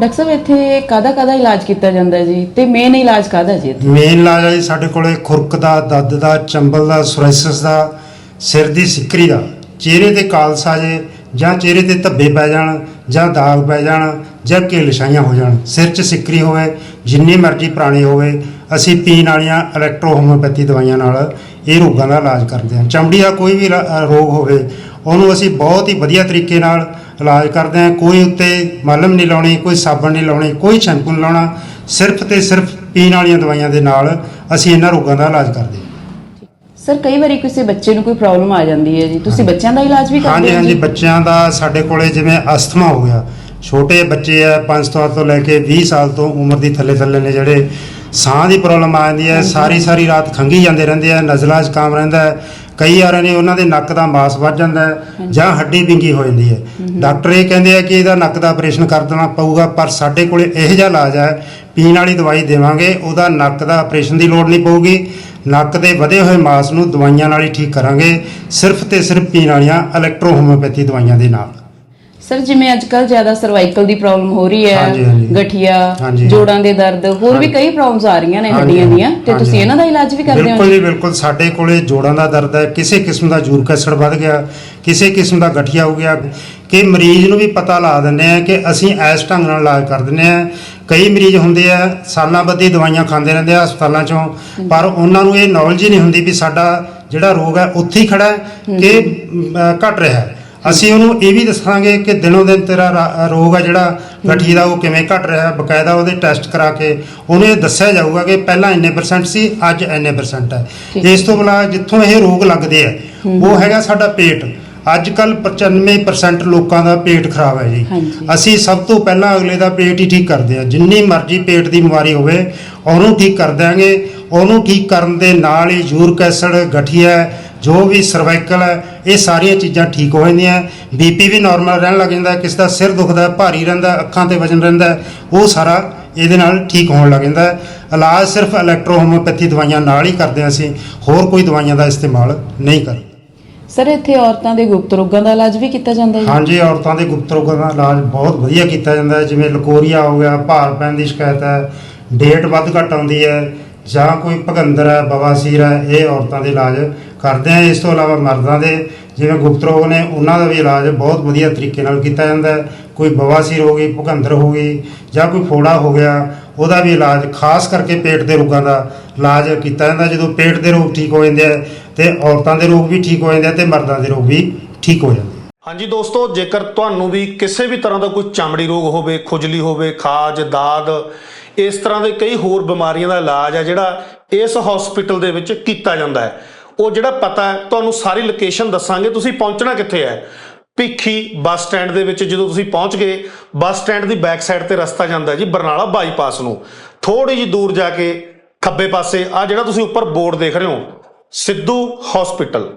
Doctor ਸਾਹਿਬ, ਇੱਥੇ ਕਾਦਾ ਕਾਦਾ ਇਲਾਜ ਕੀਤਾ ਜਾਂਦਾ ਹੈ ਜੀ? ਤੇ ਮੇਨ ਇਲਾਜ ਕਾਦਾ ਜੀ ਇੱਥੇ? ਮੇਨ ਇਲਾਜ ਹੈ ਜੀ, ਸਾਡੇ ਕੋਲੇ ਖੁਰਕ ਦਾ, ਦੱਦ ਦਾ, ਚੰਬਲ ਦਾ ਸੋਰਾਇਸਿਸ ਦਾ, ਸਿਰ ਦੀ ਸਿੱਕਰੀ ਦਾ, ਚਿਹਰੇ ਤੇ ਕਾਲਸਾ ਜੇ, ਜਾਂ ਚਿਹਰੇ ਤੇ ਧੱਬੇ ਪੈ ਜਾਣ, ਜਾਂ ਦਾਗ ਪੈ ਜਾਣ, ਜਾਂ ਘੇਲਛਾਈਆਂ ਹੋ ਜਾਣ, ਸਿਰ 'ਚ ਸਿੱਕਰੀ ਹੋਵੇ, ਜਿੰਨੀ ਮਰਜ਼ੀ ਪੁਰਾਣੀ ਹੋਵੇ, ਅਸੀਂ ਪੀਣ ਵਾਲੀਆਂ ਇਲੈਕਟ੍ਰੋ ਹੋਮਿਓਪੈਥੀ ਦਵਾਈਆਂ ਨਾਲ ਇਹ ਰੋਗਾਂ ਦਾ ਇਲਾਜ ਕਰਦੇ ਹਾਂ। ਚਮੜੀ ਦਾ ਕੋਈ ਵੀ ਰੋਗ ਹੋਵੇ, ਉਹਨੂੰ ਅਸੀਂ ਬਹੁਤ ਹੀ ਵਧੀਆ ਤਰੀਕੇ ਨਾਲ ਇਲਾਜ ਕਰਦੇ ਹਾਂ। ਕੋਈ ਉੱਤੇ ਮਲਮ ਨਹੀਂ ਲਾਉਣੀ ਕੋਈ ਸਾਬਣ ਨਹੀਂ ਲਾਉਣੀ ਕੋਈ ਸ਼ੈਂਪੂ ਨਹੀਂ ਲਾਉਣਾ। ਸਿਰਫ ਤੇ ਸਿਰਫ ਪੀਣ ਵਾਲੀਆਂ ਦਵਾਈਆਂ ਦੇ ਨਾਲ ਅਸੀਂ ਇਹਨਾਂ ਰੋਗਾਂ ਦਾ ਇਲਾਜ ਕਰਦੇ ਹਾਂ। ਸਰ ਕਈ ਵਾਰੀ ਕਿਸੇ ਬੱਚੇ ਨੂੰ ਕੋਈ ਪ੍ਰੋਬਲਮ ਆ ਜਾਂਦੀ ਹੈ ਜੀ। ਤੁਸੀਂ ਬੱਚਿਆਂ ਦਾ ਇਲਾਜ ਵੀ ਕਰਦੇ ਹਾਂਜੀ ਹੋ ਹਾਂਜੀ। ਜੀ? ਬੱਚਿਆਂ ਦਾ ਸਾਡੇ ਕੋਲੇ ਜਿਵੇਂ ਅਸਥਮਾ ਹੋ ਗਿਆ। ਛੋਟੇ ਬੱਚੇ ਆ 5 ਸਾਲ ਤੋਂ ਲੈ ਕੇ 20 ਸਾਲ ਤੋਂ ਉਮਰ ਦੀ ਥੱਲੇ ਥੱਲੇ ਨੇ ਜਿਹੜੇ। ਸਾਹ ਦੀ ਪ੍ਰੋਬਲਮ ਆ ਜਾਂਦੀ ਹੈ। ਸਾਰੀ ਸਾਰੀ ਰਾਤ ਖੰਗੀ ਜਾਂਦੇ ਰਹਿੰਦੇ ਆ। ਨਜ਼ਲਾ ਜ਼ੁਕਾਮ ਰਹਿੰਦਾ ਹੈ। ਕਈ ਵਾਰਾਂ ਨੇ ਉਹਨਾਂ ਦੇ ਨੱਕ ਦਾ ਮਾਸ ਵੱਧ ਜਾਂਦਾ ਹੈ ਜਾਂ ਹੱਡੀ ਵਿੰਗੀ ਹੋ ਜਾਂਦੀ ਹੈ। ਡਾਕਟਰ ਇਹ ਕਹਿੰਦੇ ਆ ਕਿ ਇਹਦਾ ਨੱਕ ਦਾ ਆਪਰੇਸ਼ਨ ਕਰ ਦੇਣਾ ਪਊਗਾ ਪਰ ਸਾਡੇ ਕੋਲੇ ਇਹੋ ਜਿਹਾ ਇਲਾਜ ਹੈ ਪੀਣ ਵਾਲੀ ਦਵਾਈ ਦੇਵਾਂਗੇ ਉਹਦਾ ਨੱਕ ਦਾ ਆਪਰੇਸ਼ਨ ਦੀ ਲੋੜ ਨਹੀਂ ਪਊਗੀ ਨੱਕ ਦੇ ਵਧੇ ਹੋਏ ਮਾਸ ਨੂੰ ਦਵਾਈਆਂ ਨਾਲ ਹੀ ਠੀਕ ਕਰਾਂਗੇ ਸਿਰਫ ਤੇ ਸਿਰਫ ਪੀਣ ਵਾਲੀਆਂ ਇਲੈਕਟ੍ਰੋ ਹੋਮਿਓਪੈਥੀ ਦਵਾਈਆਂ ਦੇ ਨਾਲ। ਸਰ ਜਿਵੇਂ ਅੱਜ ਕੱਲ ਜ਼ਿਆਦਾ ਸਰਵਾਈਕਲ ਦੀ ਪ੍ਰੋਬਲਮ ਹੋ ਰਹੀ ਹਾਂਜੀ, ਹੈ ਹਾਂਜੀ। ਗਠੀਆ ਹਾਂਜੀ। ਜੋੜਾਂ ਦੇ ਦਰਦ ਹੋਰ ਵੀ ਕਈ ਪ੍ਰੋਬਲਮਸ ਆ ਰਹੀਆਂ ਨੇ ਹਾਂਜੀ, ਹੱਡੀਆਂ ਦੀਆਂ ਤੇ ਹਾਂਜੀ, ਤੁਸੀਂ ਇਹਨਾਂ ਦਾ ਇਲਾਜ ਵੀ ਕਰਦੇ ਹੋ ਬਿਲਕੁਲ ਜੀ? ਬਿਲਕੁਲ ਸਾਡੇ ਕੋਲੇ ਜੋੜਾਂ ਦਾ ਦਰਦ ਹੈ ਕਿਸੇ ਕਿਸਮ ਦਾ ਯੂਰਿਕ ਐਸਿਡ ਵੱਧ ਗਿਆ ਕਿਸੇ ਕਿਸਮ ਦਾ ਗਠੀਆ ਹੋ ਗਿਆ ਕਿ ਮਰੀਜ਼ ਨੂੰ ਵੀ ਪਤਾ ਲਾ ਦਿੰਦੇ ਆ ਕਿ ਅਸੀਂ ਇਸ ਢੰਗ ਨਾਲ ਇਲਾਜ ਕਰ ਦਿੰਦੇ ਆ ਕਈ ਮਰੀਜ਼ ਹੁੰਦੇ ਆ ਸਾਲਾਂ ਬੱਧੀ ਦਵਾਈਆਂ ਖਾਂਦੇ ਰਹਿੰਦੇ ਆ ਹਸਪਤਾਲਾਂ ਚੋਂ ਪਰ ਉਹਨਾਂ ਨੂੰ ਇਹ ਨੌਲੇਜ ਹੀ ਨਹੀਂ ਹੁੰਦੀ ਵੀ ਸਾਡਾ ਜਿਹੜਾ ਰੋਗ ਹੈ ਉੱਥੇ ਹੀ ਖੜਾ ਹੈ ਕਿ ਅਮ, ਘਟ ਰਿਹਾ ਹੈ ਅਸੀਂ ਉਹਨੂੰ ਇਹ ਵੀ ਦੱਸਾਂਗੇ ਕਿ ਦਿਨੋਂ ਦਿਨ ਤੇਰਾ ਰਾ- ਰੋਗ ਹੈ ਜਿਹੜਾ ਗਠੀ ਦਾ ਉਹ ਕਿਵੇਂ ਘਟ ਰਿਹਾ ਹੈ ਬਕਾਇਦਾ ਉਹਦੇ ਟੈਸਟ ਕਰਾ ਕੇ ਉਹਨੂੰ ਇਹ ਦੱਸਿਆ ਜਾਊਗਾ ਕਿ ਪਹਿਲਾਂ ਇੰਨੇ ਪਰਸੈਂਟ ਸੀ ਅੱਜ ਇੰਨੇ ਪਰਸੈਂਟ ਹੈ। ਇਸ ਤੋਂ ਬਿਨਾਂ ਜਿੱਥੋਂ ਇਹ ਰੋਗ ਲੱਗਦੇ ਆ ਉਹ ਹੈਗਾ ਸਾਡਾ ਪੇਟ। ਅੱਜ ਕੱਲ 95% ਲੋਕਾਂ ਦਾ ਪੇਟ ਖਰਾਬ ਹੈ ਜੀ। ਹਾਂਜੀ। ਅਸੀਂ ਸਭ ਤੋਂ ਪਹਿਲਾਂ ਅਗਲੇ ਦਾ ਪੇਟ ਹੀ ਠੀਕ ਕਰਦੇ ਆ। ਜਿੰਨੀ ਮਰਜ਼ੀ ਪੇਟ ਦੀ ਬਿਮਾਰੀ ਹੋਵੇ ਉਹਨੂੰ ਠੀਕ ਕਰ ਦਿਆਂਗੇ। ਉਹਨੂੰ ਠੀਕ ਕਰਨ ਦੇ ਨਾਲ ਹੀ ਯੂਰਿਕ ਐਸਿਡ ਗਠੀਆ ਜੋ ਵੀ ਸਰਵਾਈਕਲ ਹੈ ਇਹ ਸਾਰੀਆਂ ਚੀਜ਼ਾਂ ਠੀਕ ਹੋ ਜਾਂਦੀਆਂ ਬੀਪੀ ਵੀ ਨਾਰਮਲ ਰਹਿਣ ਲੱਗ ਜਾਂਦਾ ਕਿਸੇ ਦਾ ਸਿਰ ਦੁਖਦਾ ਭਾਰੀ ਰਹਿੰਦਾ ਅੱਖਾਂ ਤੇ ਵਜਨ ਰਹਿੰਦਾ ਉਹ ਸਾਰਾ ਇਹਦੇ ਨਾਲ ਠੀਕ ਹੋਣ ਲੱਗ ਜਾਂਦਾ। ਇਲਾਜ ਸਿਰਫ ਇਲੈਕਟ੍ਰੋ ਹੋਮਿਓਪੈਥੀ ਦਵਾਈਆਂ ਨਾਲ ਹੀ ਕਰਦੇ ਅਸੀਂ ਹੋਰ ਕੋਈ ਦਵਾਈਆਂ ਦਾ ਇਸਤੇਮਾਲ ਨਹੀਂ ਕਰਦੇ ਸਰ ਇੱਥੇ ਔਰਤਾਂ ਦੇ ਗੁਪਤ ਰੋਗਾਂ ਦਾ ਇਲਾਜ ਵੀ ਕੀਤਾ ਜਾਂਦਾ ਹੈ? ਹਾਂਜੀ ਔਰਤਾਂ ਦੇ ਗੁਪਤ ਰੋਗਾਂ ਦਾ ਇਲਾਜ ਬਹੁਤ ਵਧੀਆ ਕੀਤਾ ਜਾਂਦਾ ਹੈ ਜਿਵੇਂ ਲਕੋਰੀਆ ਹੋ ਗਿਆ ਭਾਰ ਪੈਣ ਦੀ ਸ਼ਿਕਾਇਤ ਹੈ ਡੇਟ ਵੱਧ ਘੱਟ ਆਉਂਦੀ ਹੈ ਜਾਂ ਕੋਈ ਭਗੰਦਰ ਹੈ ਬਵਾਸੀਰ ਹੈ ਇਹ ਔਰਤਾਂ ਦੇ ਇਲਾਜ ਕਰਦੇ ਆ ਇਸ ਤੋਂ ਇਲਾਵਾ ਮਰਦਾਂ ਦੇ ਜਿਵੇਂ ਗੁਪਤ ਰੋਗ ਨੇ, ਉਹਨਾਂ ਦਾ ਵੀ ਇਲਾਜ ਬਹੁਤ ਵਧੀਆ ਤਰੀਕੇ ਨਾਲ ਕੀਤਾ ਜਾਂਦਾ ਹੈ। ਕੋਈ ਬਵਾਸੀਰ ਹੋ ਗਈ ਭਗੰਦਰ ਹੋ ਗਈ ਜਾਂ ਕੋਈ ਫੋੜਾ ਹੋ ਗਿਆ, ਉਹਦਾ ਵੀ ਇਲਾਜ ਖਾਸ ਕਰਕੇ ਪੇਟ ਦੇ ਰੋਗਾਂ ਦਾ ਇਲਾਜ ਕੀਤਾ ਜਾਂਦਾ। ਜਦੋਂ ਪੇਟ ਦੇ ਰੋਗ ਠੀਕ ਹੋ ਜਾਂਦੇ ਆ ਤੇ ਔਰਤਾਂ ਦੇ ਰੋਗ ਵੀ ਠੀਕ ਹੋ ਜਾਂਦੇ ਆ ਤੇ ਮਰਦਾਂ ਦੇ ਰੋਗ ਵੀ ਠੀਕ ਹੋ ਜਾਂਦੇ ਹਾਂਜੀ ਦੋਸਤੋ, ਜੇਕਰ ਤੁਹਾਨੂੰ ਵੀ ਕਿਸੇ ਵੀ ਤਰ੍ਹਾਂ ਦਾ ਕੋਈ ਚਮੜੀ ਰੋਗ ਹੋਵੇ, ਖੁਜਲੀ ਹੋਵੇ, ਖਾਜ ਦਾਦ ਇਸ ਤਰ੍ਹਾਂ ਦੇ ਕਈ ਹੋਰ ਬਿਮਾਰੀਆਂ ਦਾ ਇਲਾਜ ਹੈ ਜਿਹੜਾ ਇਸ ਹਸਪੀਟਲ ਦੇ ਵਿੱਚ ਕੀਤਾ ਜਾਂਦਾ ਹੈ। ਉਹ ਜਿਹੜਾ ਪਤਾ ਤੁਹਾਨੂੰ ਸਾਰੀ ਲੋਕੇਸ਼ਨ ਦੱਸਾਂਗੇ, ਤੁਸੀਂ ਪਹੁੰਚਣਾ ਕਿੱਥੇ ਹੈ? ਭਿੱਖੀ ਬੱਸ ਸਟੈਂਡ ਦੇ ਵਿੱਚ ਜਦੋਂ ਤੁਸੀਂ ਪਹੁੰਚ ਗਏ, ਬੱਸ ਸਟੈਂਡ ਦੀ ਬੈਕ ਸਾਈਡ ਤੇ ਰਸਤਾ ਜਾਂਦਾ ਜੀ, ਬਰਨਾਲਾ ਬਾਈਪਾਸ ਨੂੰ। ਥੋੜੀ ਜਿਹੀ ਦੂਰ ਜਾ ਕੇ ਖੱਬੇ ਪਾਸੇ ਆ ਜਿਹੜਾ ਤੁਸੀਂ ਉੱਪਰ ਬੋਰਡ ਦੇਖ ਰਹੇ ਹੋ, ਸਿੱਧੂ ਹਸਪੀਟਲ